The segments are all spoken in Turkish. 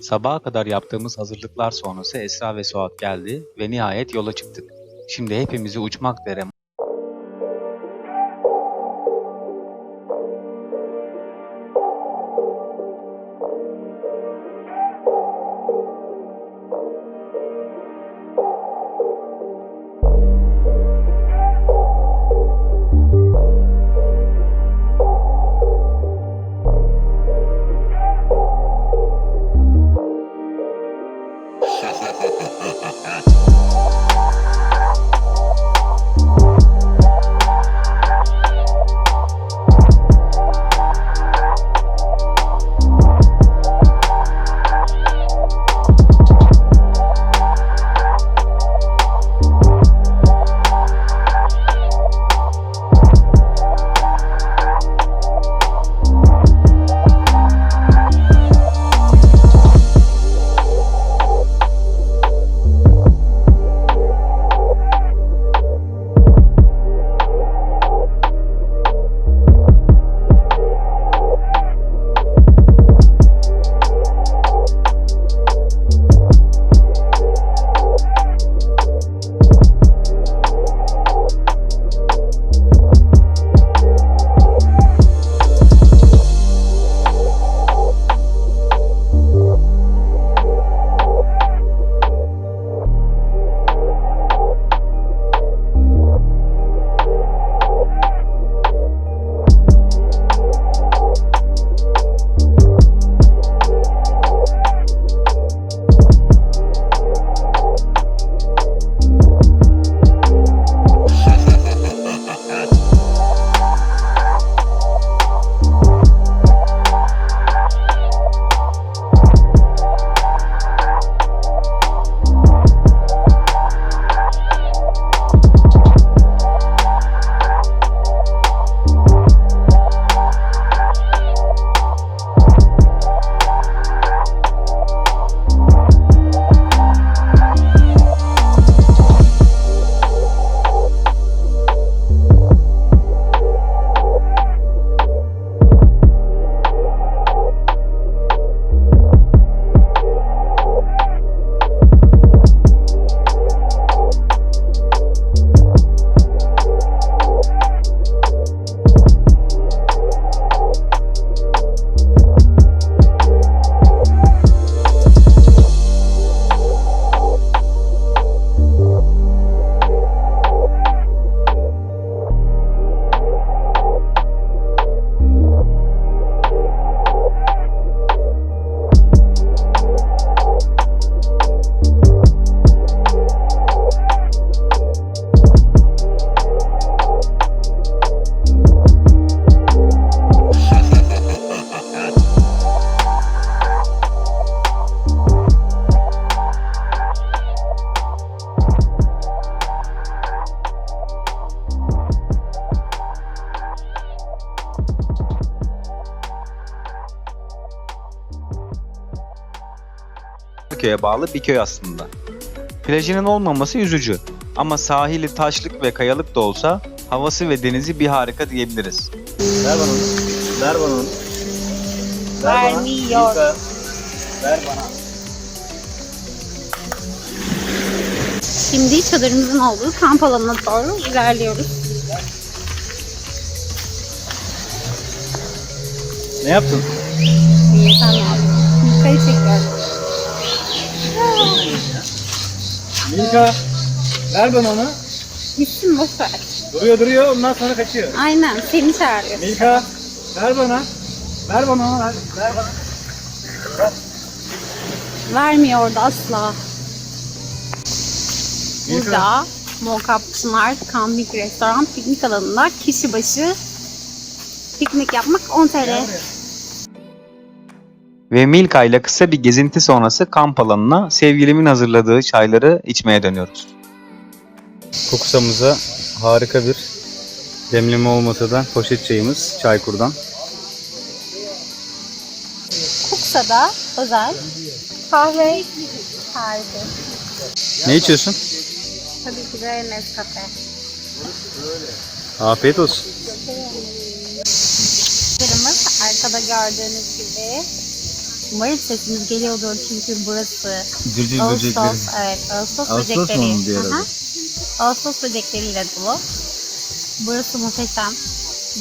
Sabaha kadar yaptığımız hazırlıklar sonrası Esra ve Suat geldi ve nihayet yola çıktık. Şimdi hepimizi uçmak üzere köye bağlı bir köy aslında. Plajının olmaması üzücü ama sahili taşlık ve kayalık da olsa havası ve denizi bir harika diyebiliriz. Ver bana. Ver bana. Ver. Vermiyor. Ver bana. Şimdi çadırımızın olduğu kamp alanına doğru ilerliyoruz. Ne yaptın? İyi sen ne yaptın? Yukarı çekiyorum. Milka. Ver bana onu. Gitsin boş ver. Duruyor duruyor ondan sonra kaçıyor. Aynen seni çağırıyor. Milka. Ver bana. Ver bana onu. Ver, ver bana. Vermiyordu asla. Milka. Burada Mokap Çınar Camping Restoran piknik alanında kişi başı piknik yapmak 10 TL. Ve Milka ile kısa bir gezinti sonrası kamp alanına sevgilimin hazırladığı çayları içmeye dönüyoruz. Kokusamıza harika bir demleme olmasa da poşet çayımız Çaykur'dan. Kuksa'da özel Kahve. Harika. Ne içiyorsun? Tabii ki de Nescafe. Afiyet olsun. Kırmız arkada gördüğünüz gibi. Umarım sesimiz geliyordur çünkü burası Cırcır Ağustos, evet Ağustos, Ağustos böcekleri. mu onun diğer adı? Aha. Ağustos böcekleriyle dolu. Burası muhteşem.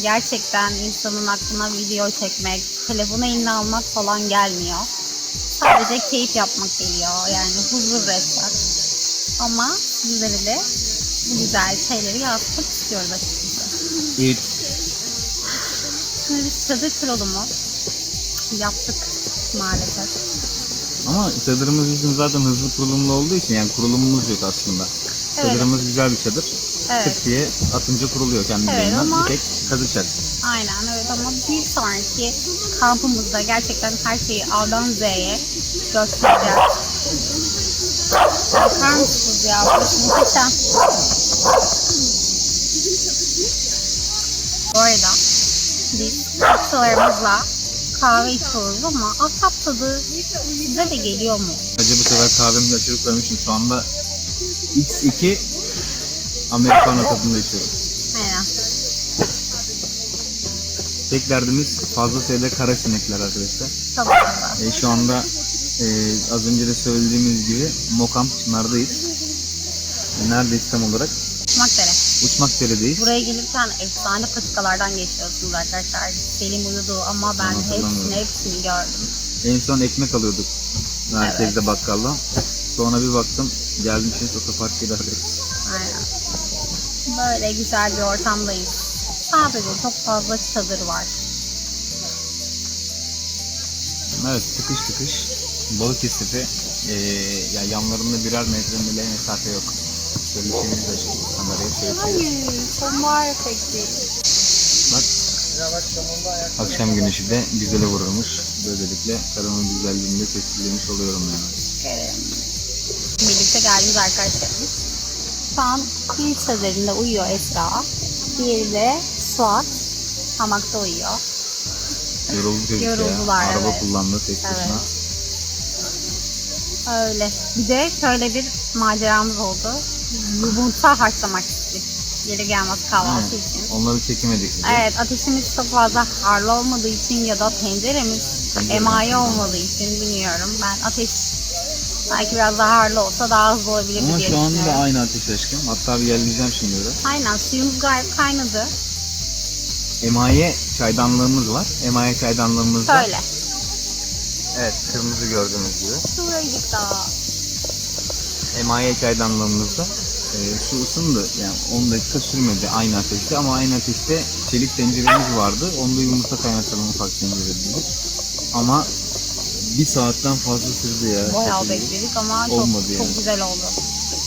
Gerçekten insanın aklına video çekmek, telefonu eline almak falan gelmiyor. Sadece keyif yapmak geliyor. Yani huzur resmen. Ama sizlere de bu güzel şeyleri yansıtmak istiyoruz açıkçası. Evet. Şimdi biz çadır kurulumu yaptık maalesef. Ama çadırımız bizim zaten hızlı kurulumlu olduğu için yani kurulumumuz yok aslında. Evet. Çadırımız güzel bir çadır. Evet. Tık diye atınca kuruluyor kendi Evet, ama- Bir tek kazı çak. Aynen evet ama bir sonraki kampımızda gerçekten her şeyi A'dan Z'ye göstereceğiz. Bakar mısınız ya? Muhteşem. Bu arada biz tatlılarımızla kahve içiyoruz ama ahşap tadı size de geliyor mu? Acı bu sefer kahvemizi açılıp koymuşum. Şu anda X2 Americano tadında içiyorum. Aynen. Tek derdimiz fazla sayıda kara sinekler arkadaşlar. Tabii. E, şu anda e, az önce de söylediğimiz gibi Mokam Çınar'dayız. E, neredeyiz tam olarak? Makdere. Uçmakdere'deyiz. Buraya gelirken efsane patikalardan geçiyorsunuz arkadaşlar. Selim uyudu ama ben hepsini hepsini gördüm. En son ekmek alıyorduk merkezde bakkaldan. Sonra bir baktım gelmişiz otopark ilerliyoruz. Aynen. Böyle güzel bir ortamdayız. Sadece çok fazla çadır var. Evet tıkış tıkış Balıkesir'de e, ya yanlarında birer metre bile mesafe yok. Kamerayı şöyle. Hayır, sonbahar efekti. Bak. Akşam güneşi de güzele vurulmuş. Böylelikle karımın güzelliğini de tescillemiş oluyorum yani. Ederim. Birlikte geldiğimiz arkadaşlarımız. Şu an bir çadırında uyuyor Esra. Diğeri de Suat. Hamakta uyuyor. Yoruldu çocuk Yoruldular, ya. Araba evet. kullandı tek Evet. başına. Öyle. Bir de şöyle bir maceramız oldu. Yumurta haşlamak istedik. Geri gelmez kahvaltı Evet. için. Onları çekemedik size. Evet ateşimiz çok fazla harlı olmadığı için ya da tenceremiz Tencere. emaye olmadığı için bilmiyorum. Ben ateş belki biraz daha harlı olsa daha hızlı olabilirdi Ama diye şu anda düşünüyorum. aynı ateş aşkım. Hatta bir yerleyeceğim şimdi biraz. Aynen suyumuz gayet kaynadı. Emaye çaydanlığımız var. Emaye çaydanlığımızda. Şöyle. Evet kırmızı gördüğünüz gibi. Şuracık daha. Emaye çaydanlığımızda e, su ısındı. Yani 10 dakika sürmedi aynı ateşte ama aynı ateşte çelik tenceremiz vardı. Onda yumurta kaynatalım ufak tencerede. Ama bir saatten fazla sürdü ya. Bayağı Çok iyi. bekledik ama çok, Olmadı çok yani. güzel oldu.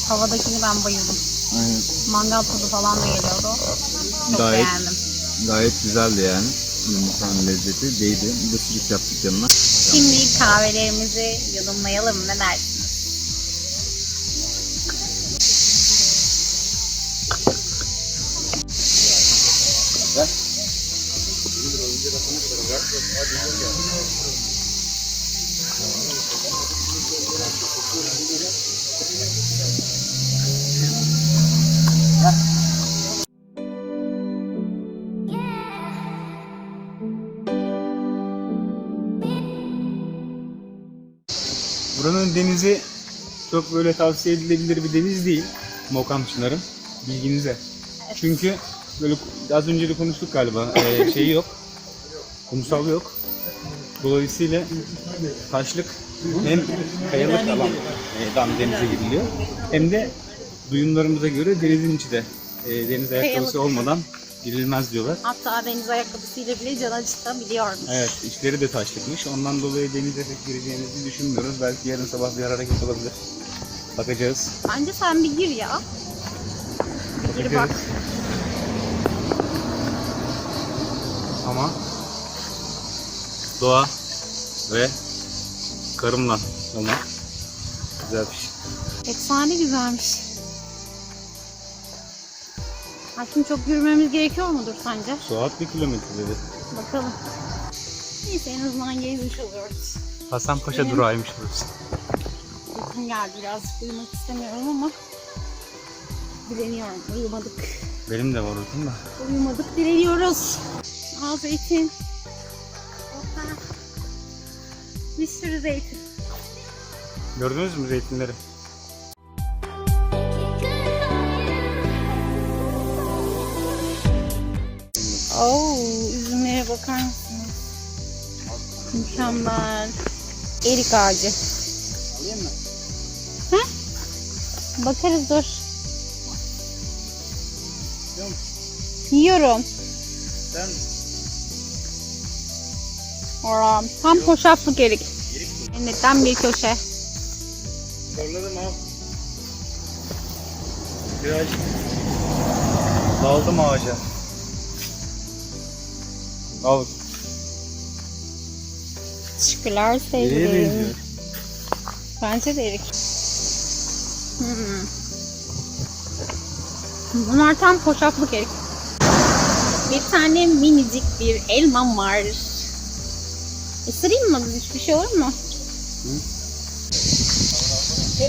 Havadakini ben bayıldım. Aynen. Mangal tadı falan da geliyordu. Çok Gayet beğendim. Gayet güzeldi yani. Yumurtanın lezzeti değdi. Bir de sucuk yaptık yanına. Şimdi kahvelerimizi yudumlayalım ne dersiniz? Buranın denizi çok böyle tavsiye edilebilir bir deniz değil. Mokam Çınar'ın. Bilginize. Çünkü böyle az önce de konuştuk galiba. Ee, şeyi yok. Kumsal yok. Dolayısıyla taşlık hem kayalık alandan denize giriliyor hem de duyumlarımıza göre denizin içi de e, deniz ayakkabısı olmadan girilmez diyorlar. Hatta deniz ayakkabısıyla bile can acıtabiliyormuş. Evet, içleri de taşlıkmış. Ondan dolayı denize pek gireceğimizi düşünmüyoruz. Belki yarın sabah bir hareket olabilir. Bakacağız. Bence sen bir gir ya. Bir gir bak. Ama doğa ve karımla olmak güzel bir şey. Efsane güzelmiş. Aşkım çok yürümemiz gerekiyor mudur sence? Suat bir kilometre dedi. Bakalım. Neyse en azından gezmiş oluyoruz. Hasanpaşa durağıymış burası. Uykum geldi biraz. Uyumak istemiyorum ama direniyorum. Uyumadık. Benim de var uykum da. Uyumadık direniyoruz. Aa zeytin. Bir sürü zeytin. Gördünüz mü zeytinleri? Oo, üzümlere bakar mısınız? Mükemmel. Erik ağacı. Alayım mı? Bakarız dur. Yiyorum. Sen Ora, tam hoşaflık erik. Cennetten bir köşe. zorladım abi. Birazcık daldım ağaca. Al. Teşekkürler sevgilim. Bence de erik. Hmm. Bunlar tam hoşaflık erik. Bir tane minicik bir elmam var. Isırayım mı? Hiçbir şey olur mu?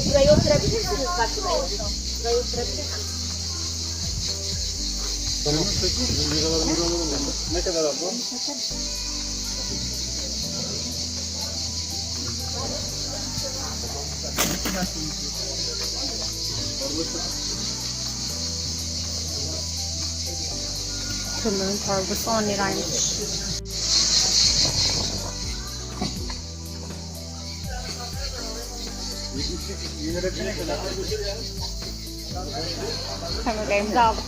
Buraya oturabilirsiniz bak. Buraya oturabilirsiniz. Tamam. Ne kadar abla? Kımığın torbası 10 liraymış. Kömürlerimizi aldık.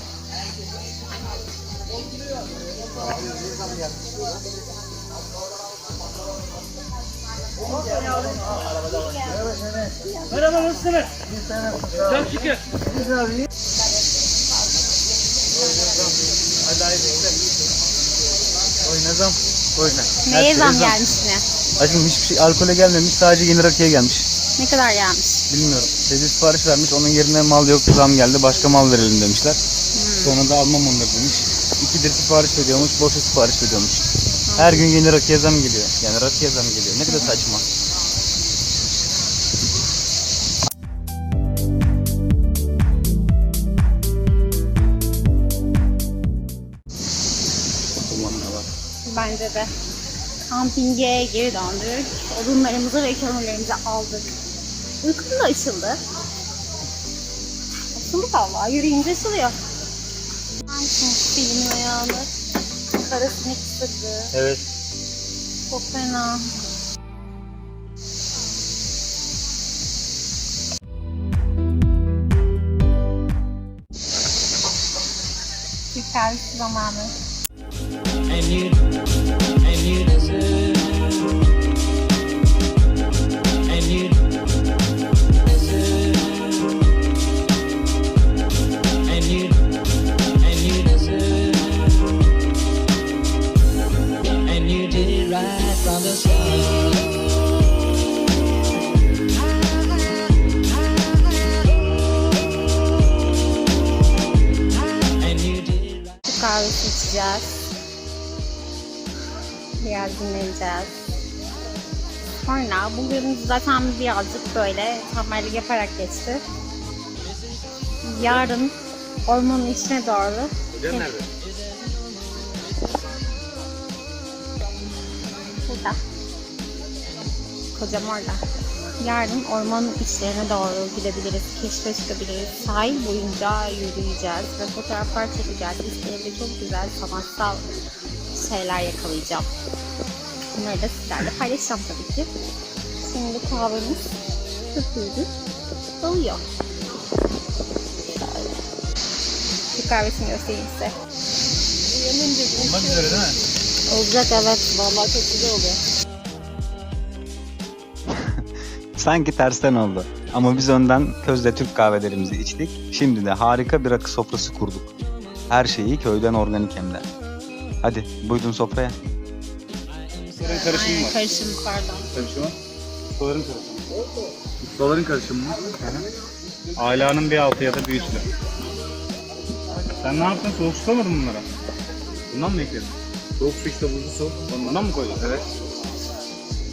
Oynazam. Oyna. Neye zam gelmiş ne? Acım hiçbir şey alkole gelmemiş sadece yeni rakıya gelmiş. Ne kadar gelmiş? Bilmiyorum. Teyze sipariş vermiş onun yerine mal yok zam geldi başka mal verelim demişler. Sonra da almam onları demiş. İkidir sipariş veriyormuş boşa sipariş veriyormuş. Her gün yeni rakıya zam geliyor. Yani rakıya zam geliyor. Ne kadar saçma. Bence de. Kampinge geri döndük. Odunlarımızı ve kömürlerimizi aldık. Uykum da açıldı. Açıldı valla. Yürüyünce açılıyor. Hangisini bilmiyor ayağını? Karasını ısırdı. Evet. Çok fena. Süper zamanı. Sonra bugün zaten birazcık böyle tembellik yaparak geçti. Yarın ormanın içine doğru. Hocam nerede? Burada. Kocam orada. Yarın ormanın içlerine doğru gidebiliriz, keşfe çıkabiliriz. Sahil boyunca yürüyeceğiz ve fotoğraflar çekeceğiz. İşte çok güzel sanatsal şeyler yakalayacağım. Bunları da sizlerle paylaşacağım tabii ki. Şimdi kahvemiz süpürdü. Doluyor. Şöyle. Bir kahvesini göstereyim size. Olmak üzere değil mi? Olacak evet. Vallahi çok güzel oluyor. Sanki tersten oldu. Ama biz önden közde Türk kahvelerimizi içtik. Şimdi de harika bir rakı sofrası kurduk. Her şeyi köyden organik hem de. Hadi buyurun sofraya. Suların karışımı Aynen var. karışım pardon. Karışımı. Suların karışımı. Suların karışımı mı? Alanın bir altı ya da bir üstü. Sen ne yaptın? Soğuk su koymadın bunlara? Bundan mı ekledin? Soğuk su işte buzlu su. Bundan mı koydun? Evet.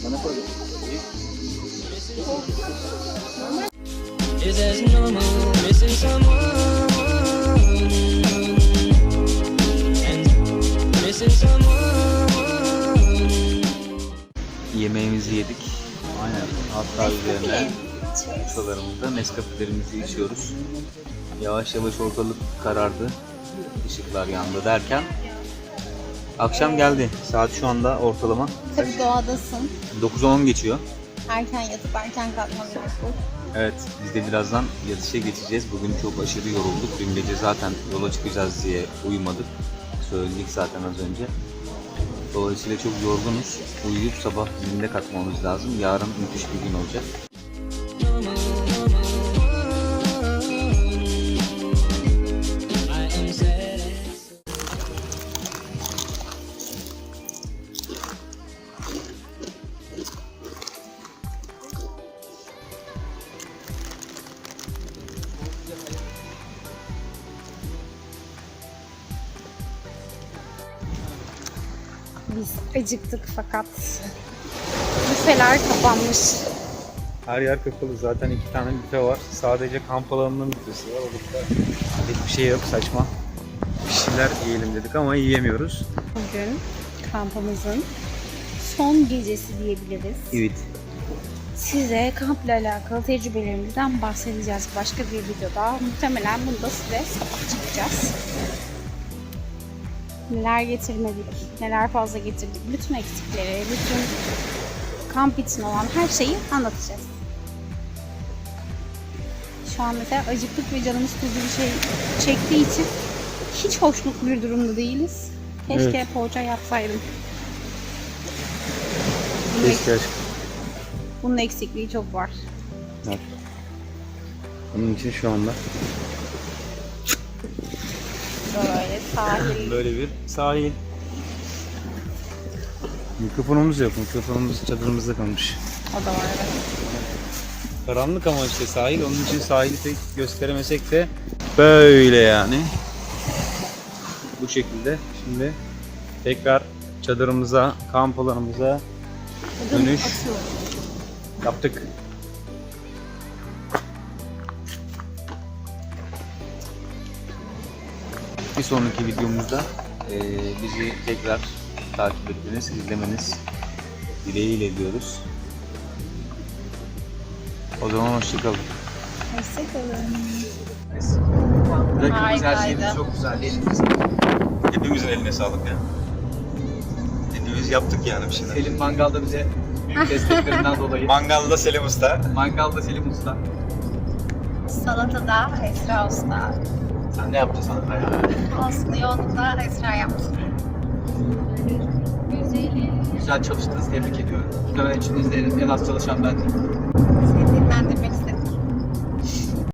Bana koydum. İyi. Is as normal missing someone and missing someone. Yemeğimizi yedik. Aynen. Hatta üzerine sularımızda Nescafe'lerimizi içiyoruz. Yavaş yavaş ortalık karardı. Işıklar yandı derken akşam geldi. Saat şu anda ortalama Tabii doğadasın. 9-10 geçiyor. Erken yatıp erken kalkman gerekiyor. Evet, biz de birazdan yatışa geçeceğiz. Bugün çok aşırı yorulduk. Dün gece zaten yola çıkacağız diye uyumadık. Söyledik zaten az önce. Dolayısıyla çok yorgunuz. Uyuyup sabah zinde katmamız lazım. Yarın müthiş bir gün olacak. Biz acıktık fakat büfeler kapanmış. Her yer kapalı. Zaten iki tane büfe var. Sadece kamp alanının büfesi var. Orada hiçbir şey yok. Saçma. Bir şeyler yiyelim dedik ama yiyemiyoruz. Bugün kampımızın son gecesi diyebiliriz. Evet. Size kampla alakalı tecrübelerimizden bahsedeceğiz başka bir videoda. Muhtemelen bunda size çıkacağız. Neler getirmedik, neler fazla getirdik, bütün eksikleri, bütün kamp için olan her şeyi anlatacağız. Şu an mesela acıktık ve canımız tuzlu bir şey çektiği için hiç hoşnut bir durumda değiliz. Keşke Evet. poğaça yapsaydım. Bunun, Keşke aşkım. bunun eksikliği çok var. Evet. Onun için şu anda Böyle sahil. böyle bir sahil. Mikrofonumuz yok. Mikrofonumuz çadırımızda kalmış. O da var evet. Karanlık ama işte sahil. Onun için sahili pek gösteremesek de böyle yani. Bu şekilde. Şimdi tekrar çadırımıza, kamp alanımıza dönüş yaptık. Bir sonraki videomuzda eee, bizi tekrar takip etmeniz, izlemeniz dileğiyle diyoruz. O zaman hoşçakalın. Hoşçakalın. Bırakımız her şeyimiz çok güzel. Elinize Hepimizin eline sağlık ya. Hepimiz yaptık yani bir şeyler. Selim Mangal'da bize büyük desteklerinden dolayı. Mangalda Selim Usta. Mangal'da Selim Usta. Salatada Esra Usta. Sen ne yaptın sana ya? Aslında yoğunlukla Esra yaptı. Güzel çalıştınız, tebrik ediyorum. Muhtemelen içinizde en az çalışan bendim. Seni dinlendirmek